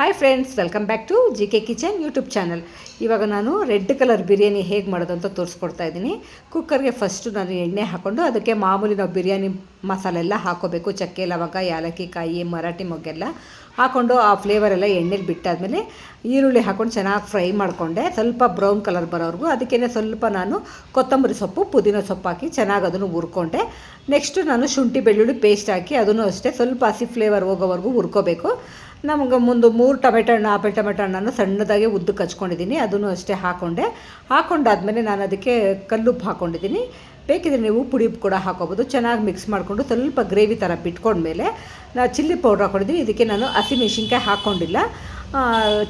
Hi friends welcome back to G K kitchen YouTube channel ಇವಾಗ ನಾನು red colour biryani ಹೇಗೆ ಮಾಡೋದು ಅಂತ ತೋರಿಸ್ಕೊಡ್ತಾ ಇದ್ದೀನಿ. ಕುಕ್ಕರ್ಗೆ ಫಸ್ಟು ನಾನು ಎಣ್ಣೆ ಹಾಕ್ಕೊಂಡು ಅದಕ್ಕೆ ಮಾಮೂಲಿ ನಾವು ಬಿರಿಯಾನಿ ಮಸಾಲೆ ಎಲ್ಲ ಹಾಕೋಬೇಕು. ಚಕ್ಕೆ, ಲವಂಗ, ಯಾಲಕ್ಕಿ, ಕಾಯಿ, ಮರಾಠಿ ಮೊಗ್ಗೆಲ್ಲ. ಹಾಕ್ಕೊಂಡು ಆ ಫ್ಲೇವರ್ ಎಲ್ಲ ಎಣ್ಣೆಲಿ ಬಿಟ್ಟಾದಮೇಲೆ ಈರುಳ್ಳಿ ಹಾಕ್ಕೊಂಡು ಚೆನ್ನಾಗಿ ಫ್ರೈ ಮಾಡಿಕೊಂಡೆ. ಸ್ವಲ್ಪ ಬ್ರೌನ್ ಕಲರ್ ಬರೋವರೆಗೂ ಅದಕ್ಕೇ ಸ್ವಲ್ಪ ನಾನು ಕೊತ್ತಂಬರಿ ಸೊಪ್ಪು, ಪುದೀನ ಸೊಪ್ಪು ಹಾಕಿ ಚೆನ್ನಾಗಿ ಅದನ್ನು ಹುರ್ಕೊಂಡೆ. ನೆಕ್ಸ್ಟು ನಾನು ಶುಂಠಿ, ಬೆಳ್ಳುಳ್ಳಿ ಪೇಸ್ಟ್ ಹಾಕಿ ಅದನ್ನು ಅಷ್ಟೇ ಸ್ವಲ್ಪ ಹಸಿ ಫ್ಲೇವರ್ ಹೋಗೋವರೆಗೂ ಹುರ್ಕೋಬೇಕು. ನಮಗೆ ಮುಂದೆ ಮೂರು ಟೊಮೆಟೊ ಹಣ್ಣು, ಆಪಲ್ ಟೊಮೆಟೊ ಹಣ್ಣನ್ನು ಸಣ್ಣದಾಗಿ ಉದ್ದಕ್ಕೆ ಹಚ್ಕೊಂಡಿದ್ದೀನಿ. ಅದನ್ನು ಅಷ್ಟೇ ಹಾಕ್ಕೊಂಡೆ ಹಾಕ್ಕೊಂಡಾದ್ಮೇಲೆ ನಾನು ಅದಕ್ಕೆ ಕಲ್ಲುಪ್ಪು ಹಾಕ್ಕೊಂಡಿದ್ದೀನಿ ಬೇಕಿದ್ರೆ ನೀವು ಪುಡಿ ಕೂಡ ಹಾಕೋಬೋದು. ಚೆನ್ನಾಗಿ ಮಿಕ್ಸ್ ಮಾಡಿಕೊಂಡು ಸ್ವಲ್ಪ ಗ್ರೇವಿ ಥರ ಬಿಟ್ಕೊಂಡ್ಮೇಲೆ ನಾನು ಚಿಲ್ಲಿ ಪೌಡ್ರ್ ಹಾಕೊಂಡಿದ್ದೀನಿ. ಇದಕ್ಕೆ ನಾನು ಹಸಿಮೆಣ್ಸಿನ್ಕಾಯಿ ಹಾಕ್ಕೊಂಡಿಲ್ಲ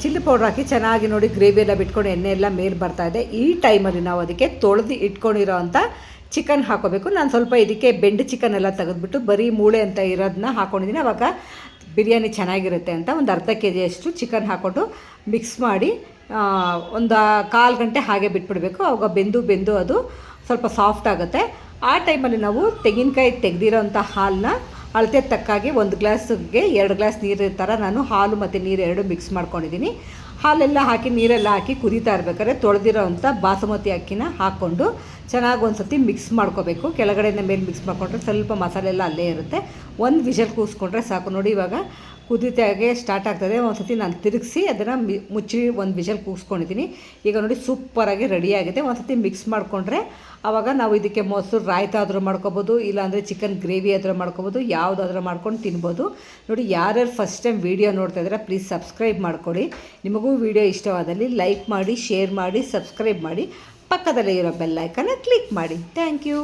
ಚಿಲ್ಲಿ ಪೌಡ್ರ್ ಹಾಕಿ ಚೆನ್ನಾಗಿ ನೋಡಿ ಗ್ರೇವಿ ಎಲ್ಲ ಬಿಟ್ಕೊಂಡು ಎಣ್ಣೆ ಎಲ್ಲ ಮೇಲೆ ಇದೆ. ಈ ಟೈಮಲ್ಲಿ ನಾವು ಅದಕ್ಕೆ ತೊಳೆದು ಇಟ್ಕೊಂಡಿರೋ ಚಿಕನ್ ಹಾಕೋಬೇಕು. ನಾನು ಸ್ವಲ್ಪ ಇದಕ್ಕೆ ಬೆಂಡು ಚಿಕನ್ ಎಲ್ಲ ತೆಗೆದ್ಬಿಟ್ಟು ಬರೀ ಮೂಳೆ ಅಂತ ಇರೋದನ್ನ ಹಾಕ್ಕೊಂಡಿದ್ದೀನಿ ಅವಾಗ ಬಿರಿಯಾನಿ ಚೆನ್ನಾಗಿರುತ್ತೆ ಅಂತ ಒಂದು ಅರ್ಧ ಕೆ ಜಿಯಷ್ಟು ಚಿಕನ್ ಹಾಕ್ಕೊಂಡು ಮಿಕ್ಸ್ ಮಾಡಿ ಒಂದು ಕಾಲು ಗಂಟೆ ಹಾಗೆ ಬಿಟ್ಬಿಡಬೇಕು. ಅವಾಗ ಬೆಂದು ಬೆಂದು ಅದು ಸ್ವಲ್ಪ ಸಾಫ್ಟ್ ಆಗುತ್ತೆ. ಆ ಟೈಮಲ್ಲಿ ನಾವು ತೆಂಗಿನಕಾಯಿ ತೆಗೆದಿರೋಂಥ ಹಾಲನ್ನ ಅಳತೆ ತಕ್ಕಾಗಿ ಒಂದು ಗ್ಲಾಸ್ಗೆ ಎರಡು ಗ್ಲಾಸ್ ನೀರು ಥರ ನಾನು ಹಾಲು ಮತ್ತು ನೀರು ಎರಡು ಮಿಕ್ಸ್ ಮಾಡ್ಕೊಂಡಿದ್ದೀನಿ ಹಾಲೆಲ್ಲ ಹಾಕಿ, ನೀರೆಲ್ಲ ಹಾಕಿ ಕುದೀತಾ ಇರ್ಬೇಕಾದ್ರೆ ತೊಳೆದಿರೋ ಅಂಥ ಬಾಸುಮತಿ ಅಕ್ಕಿನ ಹಾಕ್ಕೊಂಡು ಚೆನ್ನಾಗಿ ಒಂದು ಸತಿ ಮಿಕ್ಸ್ ಮಾಡ್ಕೋಬೇಕು. ಕೆಳಗಡೆಯಿಂದ ಮೇಲೆ ಮಿಕ್ಸ್ ಮಾಡಿಕೊಂಡ್ರೆ ಸ್ವಲ್ಪ ಮಸಾಲೆ ಎಲ್ಲ ಅಲ್ಲೇ ಇರುತ್ತೆ. ಒಂದು ವಿಷಲ್ ಕೂಸ್ಕೊಂಡ್ರೆ ಸಾಕು. ನೋಡಿ ಇವಾಗ ಕುದಿತಾಗೆ ಸ್ಟಾರ್ಟ್ ಆಗ್ತದೆ. ಒಂದು ಸತಿ ನಾನು ತಿರುಗಿಸಿ ಅದನ್ನು ಮುಚ್ಚಿ ಒಂದು ವಿಷಲ್ ಕೂಗಿಸ್ಕೊಂಡಿದ್ದೀನಿ ಈಗ ನೋಡಿ ಸೂಪರಾಗಿ ರೆಡಿಯಾಗಿದೆ ಒಂದು ಸತಿ ಮಿಕ್ಸ್ ಮಾಡಿಕೊಂಡ್ರೆ ಆವಾಗ ನಾವು ಇದಕ್ಕೆ ಮೊಸರು, ರಾಯ್ತ ಆದರೂ ಮಾಡ್ಕೊಬೋದು, ಇಲ್ಲಾಂದರೆ ಚಿಕನ್ ಗ್ರೇವಿ ಆದರೂ ಮಾಡ್ಕೊಬೋದು, ಯಾವುದಾದ್ರೂ ಮಾಡ್ಕೊಂಡು ತಿನ್ಬೋದು. ನೋಡಿ ಯಾರ್ಯಾರು ಫಸ್ಟ್ ಟೈಮ್ ವೀಡಿಯೋ ನೋಡ್ತಾ ಇದ್ದಾರೆ ಪ್ಲೀಸ್ ಸಬ್ಸ್ಕ್ರೈಬ್ ಮಾಡ್ಕೊಳ್ಳಿ ನಿಮಗೂ ವೀಡಿಯೋ ಇಷ್ಟವಾದಲ್ಲಿ ಲೈಕ್ ಮಾಡಿ ಶೇರ್ ಮಾಡಿ ಸಬ್ಸ್ಕ್ರೈಬ್ ಮಾಡಿ. ಪಕ್ಕದಲ್ಲೇ ಇರೋ ಬೆಲ್ಲೈಕನ್ನ ಕ್ಲಿಕ್ ಮಾಡಿ. Thank you